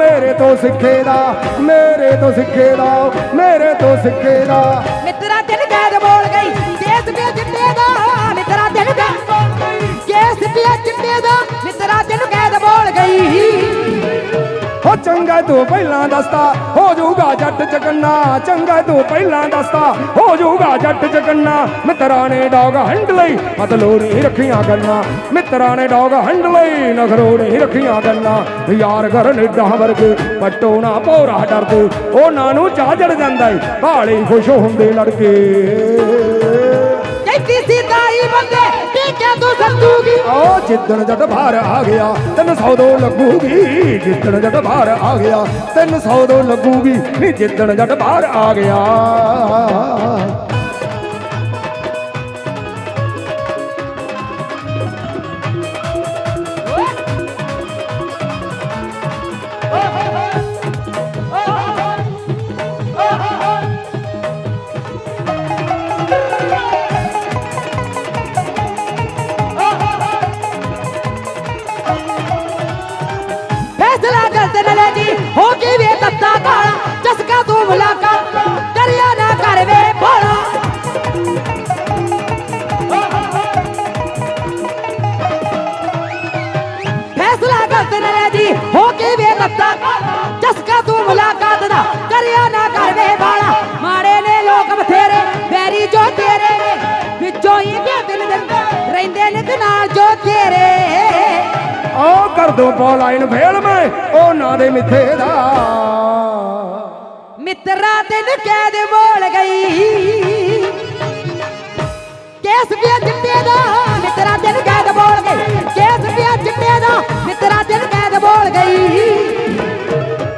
ਮੇਰੇ ਤੋਂ ਸਿੱਖੇ ਦਾ, ਮੇਰੇ ਤੋਂ ਸਿੱਖੇ ਦਾ, ਮੇਰੇ ਤੋਂ ਸਿੱਖੇ ਦਾ। ਮਿੱਤਰਾ ਦਿਲ ਗੈਦ ਬੋਲ ਗਈ ਕੇਸ ਪਿਆ ਚਿੱਟੇ ਦਾ। ਮਿੱਤਰਾ ਦਿਲ ਗੈਦ ਬੋਲ ਗਈ ਕੇਸ ਪਿਆ ਚਿੱਟੇ ਦਾ। ਮਿੱਤਰਾ ਦਿਲ ਗੈਦ ਬੋਲ ਗਈ। ਚੰਗਾ ਤੂੰ ਪਹਿਲਾਂ ਦੱਸਦਾ ਹੋ ਜਾਊਗਾ ਜੱਟ ਚਕੰਨਾ ਚੰਗਾ ਤੂੰ ਪਹਿਲਾਂ ਦੱਸਦਾ ਹੋ ਜਾਊਗਾ ਜੱਟ ਚਕੰਨਾ ਮਿੱਤਰਾਂ ਨੇ ਡੌਗ ਹੰਡ ਲਈ ਮਤਲਬ ਨਹੀਂ ਰੱਖੀਆਂ ਗੱਲਾਂ ਮਿੱਤਰਾਂ ਨੇ ਡੌਗ ਹੰਡ ਲਈ ਨਖਰੋ ਨਹੀਂ ਰੱਖੀਆਂ ਗੱਲਾਂ ਯਾਰ ਘਰ ਨਿੱਡਾ ਵਰਗੇ ਪੱਟੋ ਨਾ ਭੋਰਾ ਡਰਦੇ। ਉਹਨਾਂ ਨੂੰ ਚਾਹ ਚੜ ਜਾਂਦਾ ਏ, ਭਾਲੇ ਖੁਸ਼ ਹੁੰਦੇ ਲੜਕੇ। ਜਿੱਦਣ ਜੱਟ ਬਾਹਰ ਆ ਗਿਆ 300 ਦੋ ਲੱਗੂਗੀ। ਜਿੱਦਣ ਜੱਟ ਬਾਹਰ ਆ ਗਿਆ 300 ਦੋ ਲੱਗੂਗੀ। ਨਹੀਂ ਜਿੱਦਣ ਜੱਟ ਬਾਹਰ ਆ ਗਿਆ। ਗਲਤ ਜੀ, ਹੋ ਗਈ ਵੇ ਤੱਤਾ ਕਾਲਾ ਚਸਕਾ ਤੂੰ ਮੁਲਾਕਾਤ ਕਰਿਆ ਨਾ ਕਰ ਵੇ ਭੋਲਾ। ਫੈਸਲਾ ਗਲਤ ਨਾ ਲੈ ਜੀ, ਹੋ ਗਈ ਵੇ ਤੱਤਾ ਕਾਲਾ ਚਸਕਾ ਤੂੰ ਮੁਲਾਕਾਤ ਦਾ ਕਰਿਆ ਨਾ ਕਰ ਵੇ ਭੋਲਾ ਮਾਰੇ ਨੇ ਲੋਕ ਬਥੇਰੇ, ਵੈਰੀ ਜੋ ਤੇਰੇ ਨੇ, ਵਿੱਚੋਂ ਹੀ ਦੇ ਦਿਲ ਦਿੰਦੇ, ਰਹਿੰਦੇ ਨੇ ਤੇ ਨਾਲ ਜੋ ਤੇਰੇ। ਓ ਕਰ ਦੋ ਪੋ ਲਾਈਨ ਫੇਲ ਮੈਂ ਉਹਨਾਂ ਦੇ ਮਿੱਥੇ ਦਾ। ਮਿੱਤਰਾ ਤੈਨੂੰ ਕੈਦ ਬੋਲ ਗਈ। ਕੇਸ ਪਿਆ ਚਿੱਟੇ ਦਾ ਮਿੱਤਰਾ ਤੈਨੂੰ ਕੈਦ ਬੋਲ ਗਈ। ਕੇਸ ਪਿਆ ਚਿੱਟੇ ਦਾ ਮਿੱਤਰਾ ਤੈਨੂੰ ਕੈਦ ਬੋਲ ਗਈ।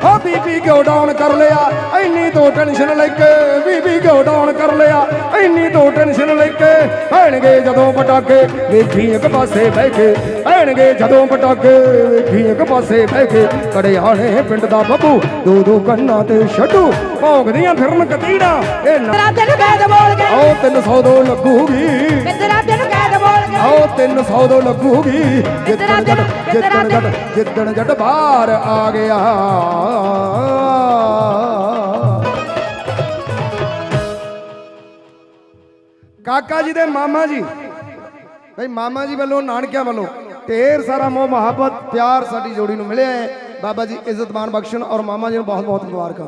ਓ ਬੀਬੀ ਕਿਉਂ ਡਾਊਨ ਕਰ ਲਿਆ ਇੰਨੀ ਤੋਂ ਟੈਨਸ਼ਨ ਲੈ ਕੇ ਬੀਬੀ ਕਿਉਂ ਡਾਊਨ ਕਰ ਲਿਆ ਇੰਨੀ ਤੋਂ ਟੈਨਸ਼ਨ ਲੈ ਕੇ ਪੈਣਗੇ ਜਦੋਂ ਪਟਾਕੇ ਵੇਖੀ ਇੱਕ ਪਾਸੇ ਬਹਿ ਕੇ ਪੈਣਗੇ ਜਦੋਂ ਪਟਾਕੇ ਵੇਖੀ ਇੱਕ ਪਾਸੇ ਬਹਿ ਕੇ ਕੜਿਆਣੇ ਪਿੰਡ ਦਾ ਬੱਬੂ ਦੋ ਦੋ ਕੰਨਾਂ ਤੇ ਛੱਡੂ ਭੌਂਕਦੀਆਂ ਫਿਰਨ ਕਤੀੜਾ ਇਹ ਨਾ ਮਿੱਤਰਾ ਤੈਨੂੰ ਕੈਦ ਬੋਲ ਗਈ ਆਓ 300 ਦੋ ਲੱਗੂਗੀ। ਮਿੱਤਰਾ ਤੈਨੂੰ ਕੈਦ ਬੋਲ ਗਈ ਆਓ 300 ਦੋ ਲੱਗੂਗੀ। ਜਿੱਦਣ ਜੱਟ ਜਿੱਦਣ ਜੱਟ ਜਿੱਦਣ ਜੱਟ ਬਾਹਰ ਆ ਗਿਆ। ਕਾਕਾ ਜੀ ਦੇ ਮਾਮਾ ਜੀ। ਬਈ ਮਾਮਾ ਜੀ ਵੱਲੋਂ ਨਾਨਕਿਆਂ ਵੱਲੋਂ। ਢੇਰ ਸਾਰਾ ਮੋਹ ਮੁਹੱਬਤ ਪਿਆਰ ਸਾਡੀ ਜੋੜੀ ਨੂੰ ਮਿਲਿਆ ਹੈ ਬਾਬਾ ਜੀ ਇੱਜ਼ਤ ਮਾਨ ਬਖਸ਼ਣ ਔਰ ਮਾਮਾ ਜੀ ਨੂੰ ਬਹੁਤ ਬਹੁਤ ਮੁਬਾਰਕਾਂ